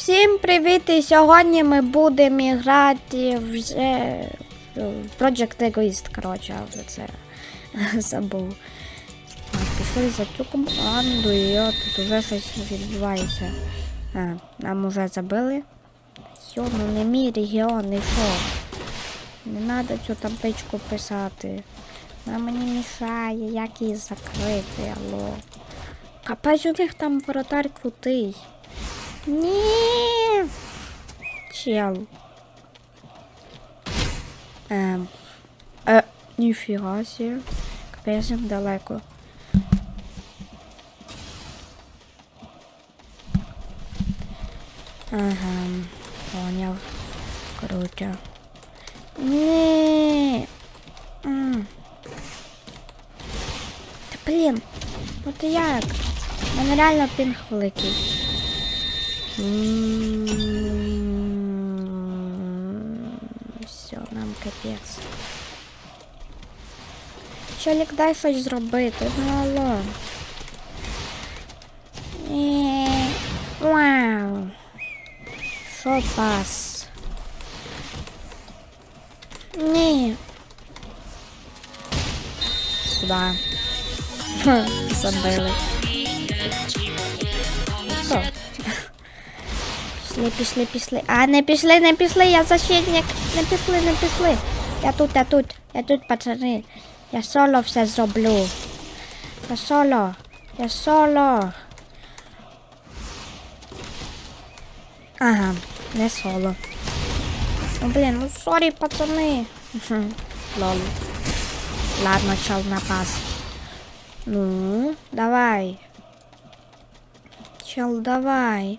Всім привіт! І сьогодні ми будемо грати в Project Egoist, коротше, вже це забув. Пішли за цю команду і от тут вже щось відбувається. А, Нам уже забили. Йо, ну не мій регіон, і що? Не треба цю табличку писати. Вона мені мішає, як її закрити, алло. Капець у них там воротар крутий. Ні. Чел. Ем. Е, нифига себе. Капець їм далеко. Ага, поняв. Круто. Ні. Да блин. блін, от як? Мене реально пінг великий. Все, нам капець. Чолік, дай щось зробити. Мало. Э, вау. Що пас? Ні. Сюда. Забили. Що? Пішли, пішли, пішли. А, не пішли, не пішли, я защитник. Не пішли, не пішли. Я тут, я тут, я тут, пацани. Я соло все зроблю. Я соло. Я соло. Ага, не соло. Ну блін, ну сорі, пацани. Лол. Ладно, чел напас. Ну, давай. Чел, давай.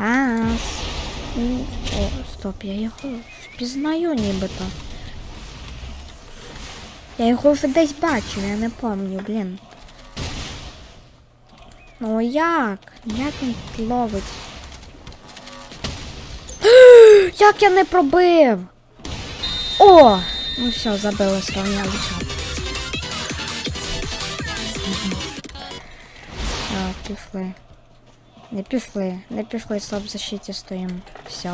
Ас. О, стоп, я його впізнаю нібито. Я його вже десь бачив, я не пам'ятаю, блін. Ну як? Як він ловить? Як я не пробив? О! Ну все, забили сравняли чат. Так, пішли. Не пішли, не пішли, в защиті стоїмо. Все.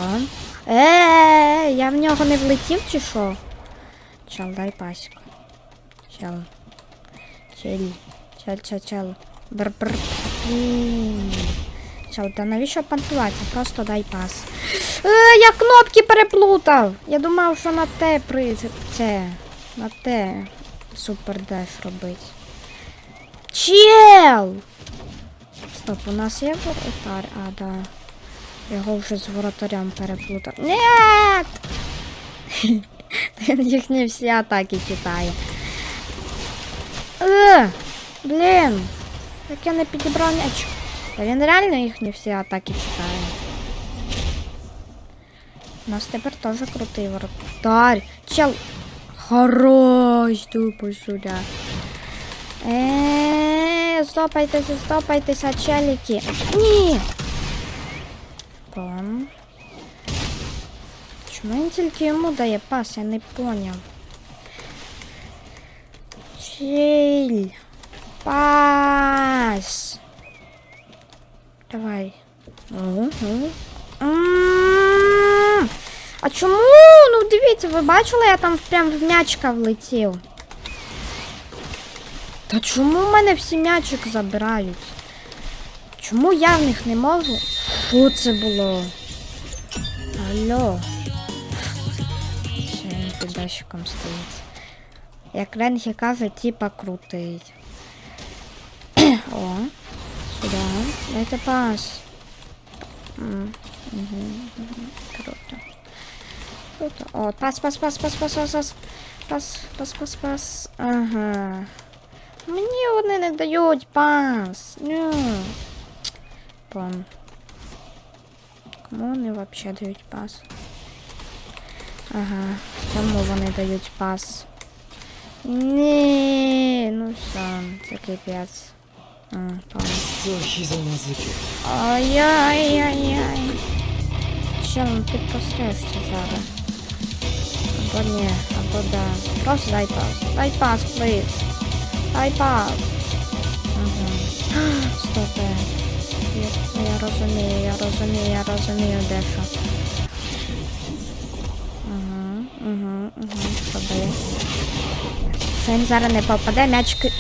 Е, я в нього не влетів чи що? Чел, дай пасіку. Чел. Чел. Чел, чел, чел. Бр бр. Чел, та навіщо пантуватися? Просто дай пас. Е, я кнопки переплутав. Я думав, що на те при це. На те супер деш робить. Чел! Стоп, у нас є воротар? А, да. Його вже з воротарем переплутав. Нет! Він їхні всі атаки читає. Е, блін. Як я не підібрав м'яч. Та він реально їхні всі атаки читає. У нас тепер теж крутий воротар. Чел. Хорош, тупо сюди. Еee, стопайтеся, стопайтеся, челіки. Ні. Пом. Чому він тільки йому дає пас, я не поняв. Чиль. Пас. Давай. Угу. М, А чому? Ну дивіться, ви бачили, я там прям в м'ячка влетів. Та чому в мене всі м'ячик забирають? Чому я в них не можу? Що це було? Алло. Ще він під дощиком стоїть. Як Ренхі каже, типа крутий. О, сюди. Дайте пас. Круто. Круто. О, пас, пас, пас, пас, пас, пас, пас. Пас, пас, пас, пас. Ага. Мне вони не дают пас. Ну. Пом. Кому вони взагалі дають пас? Ага, кому вони дают пас? Ну ну не, ну все, це кипець. Ай-яй-яй-яй. Чем ты постаєшся зараз? Або ні, або да. Просто дай пас. Дай пас, please. Дай пас. Ага. Стоп. е. Я, я розумію, я розумію, я розумію, де що. Угу, угу, угу. Побив. Що зараз не попаде, м'ячки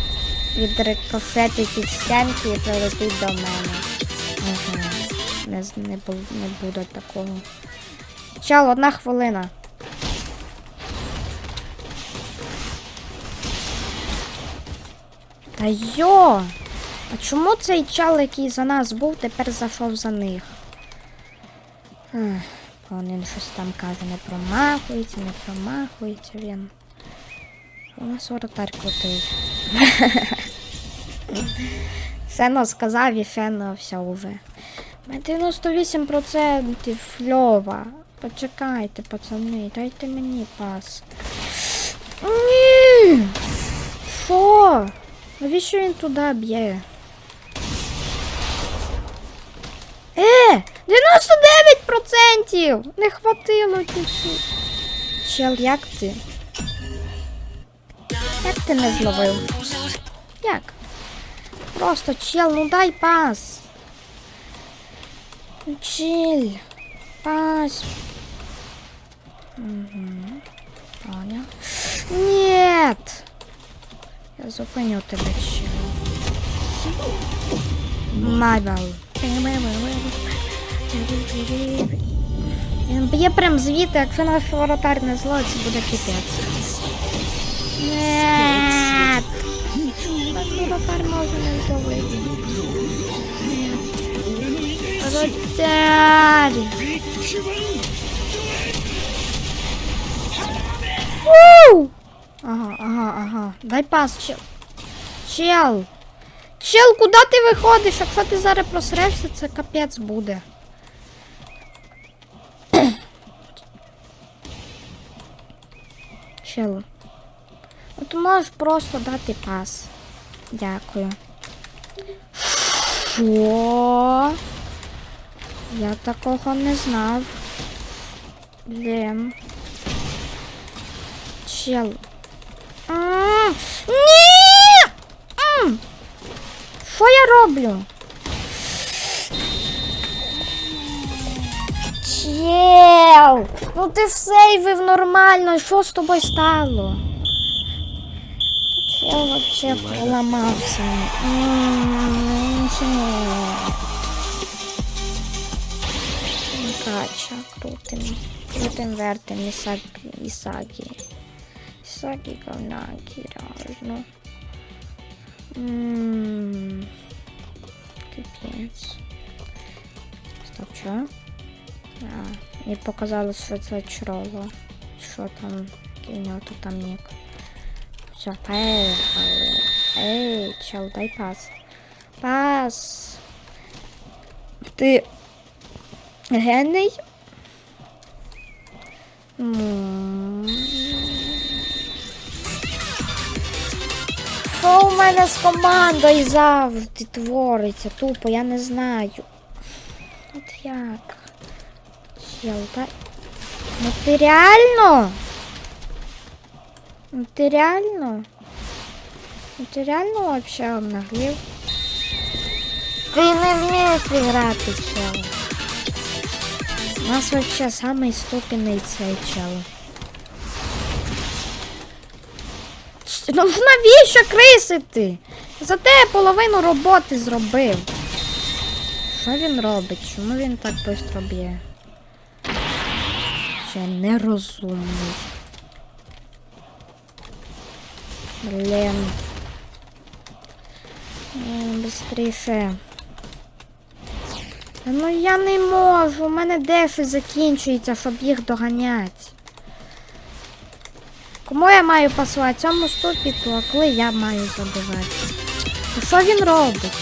відрикошетить від стінки і прилетить до мене. Ага. Не, не, не буде такого. Чал, одна хвилина. Та йо! А чому цей чал, який за нас був, тепер зайшов за них? Він щось там каже, не промахується, не промахується він. У нас воротар крутий. Сено сказав і Фено все уже. 98% фльова. Почекайте, пацани, дайте мені пас. Ні! Що? Навіщо він туди б'є? Е! 99%! Не хватило чуть-чуть. Чел, як ти? Як ти не зловив? Як? Просто чел, ну дай пас. Чиль. Пас. Угу. Понял. Нет. Зупиню тебе, чел. Майбал. Він б'є прям звідти, якщо наш воротар не зло, це буде кипець. Нет. Наш воротар може не зловити. Воротар. Ву! Ага, ага, ага. Дай пас, чел. Чел. Чел, куди ти виходиш? Якщо ти зараз просрешся, це капець буде. Чел. Ну ти можеш просто дати пас. Дякую. Що? Я такого не знав. Блін. Чел. Ні! Що я роблю? Чел! Ну ти сейвив нормально, що з тобою стало? Чел вообще поламався. Кача, крутим. Крутим вертим Ісакі. Ісакі. Ісакі говнакі, реально. Ммм. Капець. Стоп, що? А, мені показалось, що це чрово. Що там? Який у нього тут там нік. Все, поехали. Ей, чел, дай пас. Пас. Ти гений? М. Що у мене з командою завжди твориться? Тупо, я не знаю. От як? Та... Ну ти реально? Ну ти реально? Ну ти реально вообще обнаглів? Ти не вмієш грати, чел. У нас вообще самий ступінний цей чел. Ну навіщо крисити? За те я половину роботи зробив. Що він робить? Чому він так швидко б'є? Ще нерозумний. Блін. М, Бистріше. Ну я не можу, у мене дефи закінчується, щоб їх доганять. Кому я маю пасувати? Цьому ступіту, а коли я маю забивати? Ну що він робить?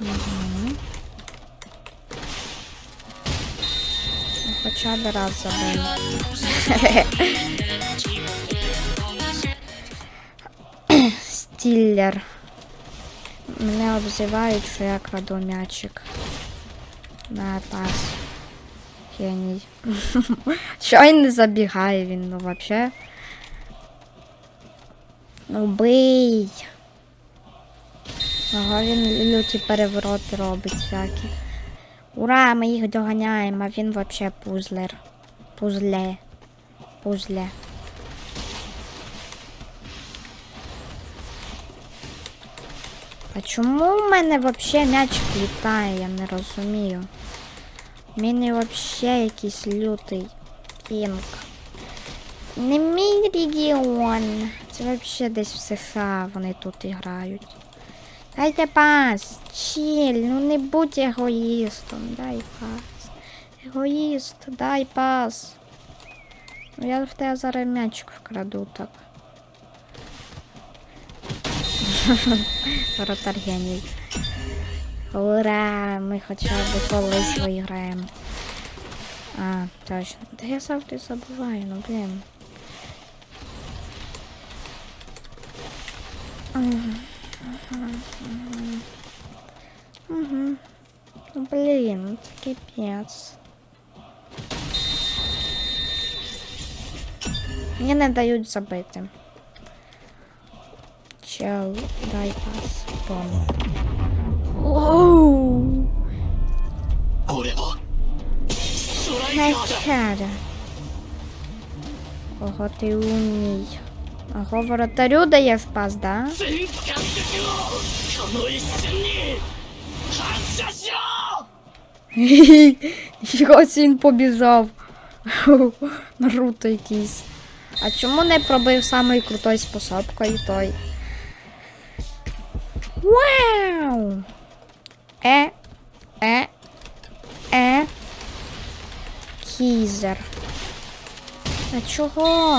Мгм. Ну, Хоча б раз забив. Стіллер. Мене обзивають, що я краду м'ячик. На пас. Геній. Що не забігає він, ну вообще. Ну бий. Ага, він люті перевороти робить всякі. Ура, ми їх доганяємо, а він вообще пузлер. Пузле. Пузле. А чому в мене вообще м'ячик літає, я не розумію. У мене вообще якийсь лютий кінг. Не мій регіон. Це вообще десь в США вони тут грають. Дайте пас. Чіль, ну не будь егоїстом. Дай пас. Егоїст, дай пас. Ну я в тебе зараз м'ячик вкраду так. Воротар геній. Ура! Ми хоча б колись виграємо. А, точно. Та я завжди забуваю, ну блін. Угу. Блін, ну це капець. Мені не дають забити shall die as bomb. Оу! Найчада. Ого, ти умний. Ого, воротарю дає спас, да? Якось він побіжав. Наруто якийсь. А чому не пробив самою крутою способкою той? Вау! Е, е, е. Кізер. А чого?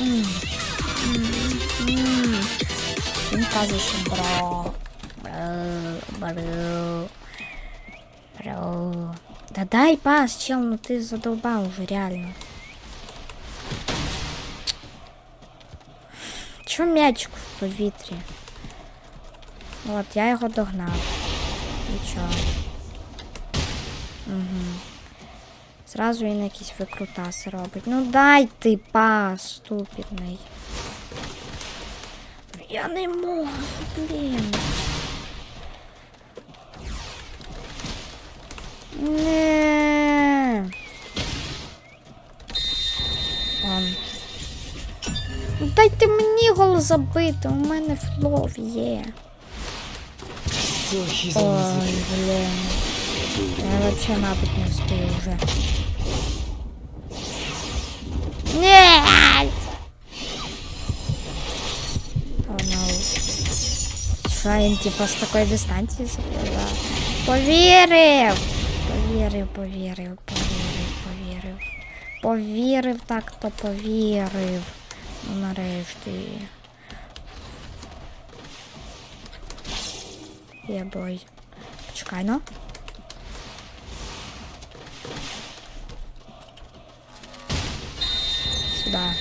М, м, м. Він каже, що бро. Бро, бро. Бро. Да дай пас, чел, ну ты задолбал уже, реально. Чо м'ячик в повітрі? От, я його догнав. Нічого. Угу. Зразу він якісь викрутаси робить. Ну дай ти пас, ступідний. Я не можу, блін. Не. Он. Ну, Дайте мені гол забити, у мене флов є. Ой, блин. Я вообще напад не успею уже. Нет! О, oh. Шайн типа с такой дистанции запрыгал. Поверил! Поверил, поверил, поверил, поверил. Поверив так, то поверив. Ну, нарешті. Є бой. Почекай, ну. Сюда.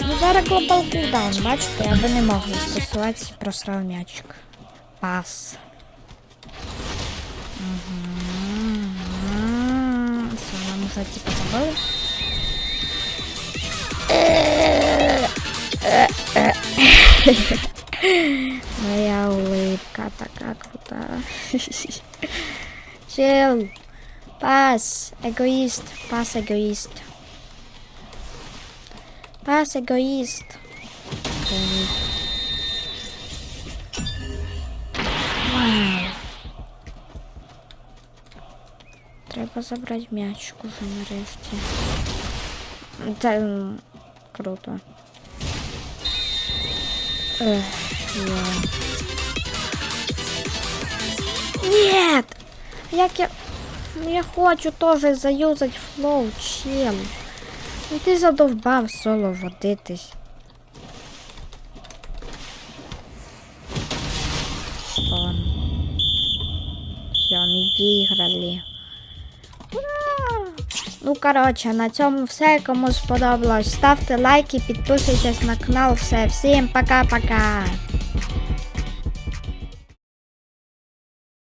Ну, зараз глобал кулдаун, бачите, я би не мог застосувати просрав м'ячик. Пас. Все, нам уже типа забили. Моя улыбка такая крутая. Чел. Пас, эгоист, пас, эгоист. Пас, эгоист. Эгоист. Вау. Треба забрати м'ячик уже нарешті. Це м, круто. Ех, я. Нет! Я... Я хочу теж заюзати флоу, чел. Ну ти задовбав соло водитись. О. Все, ми виграли. Ура! Ну, коротше, на цьому все. Кому сподобалось, ставте лайки, підписуйтесь на канал. Все, всім пока-пока.